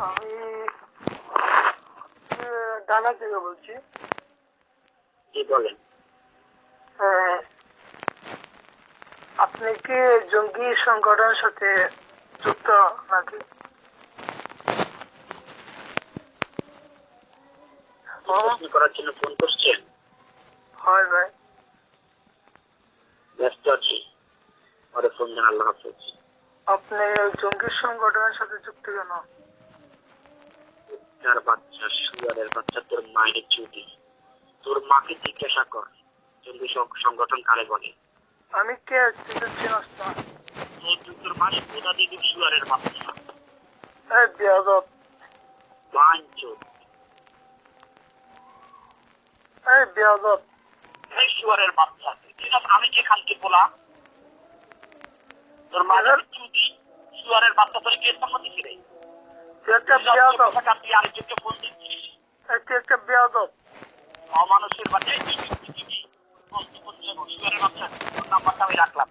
আমি ডানা থেকে বলছি। হ্যাঁ, আপনি কি জঙ্গি সাথে যুক্ত নাকি? করার জন্য ফোন করছেন? হয় ভাই। ব্যস্ত আছি। আপনি জঙ্গি সংগঠনের সাথে যুক্ত কেন? তার বাচ্চা সুয়ারের বাচ্চা তোর মায়ের চুদি তোর মাকে জিজ্ঞাসা কর জঙ্গি সংগঠন কারে বলে? আমি কে? না। তোর মায়ের কোথা দিয়ে সুয়ারের বাচ্চা। এই বেয়াদব। এই বেয়াদব। এই সুয়ারের বাচ্চা আমি কে খানকে বলা? তোর মায়ের চুদি সুয়ারের বাচ্চা তোর কে সম্মতি তুই একটা বেয়াদব তুই আরেকজনকে ফোন দিচ্ছিস এই তুই একটা বেয়াদব অমানুষের বাচ্চা নাম্বারটা আমি রাখলাম।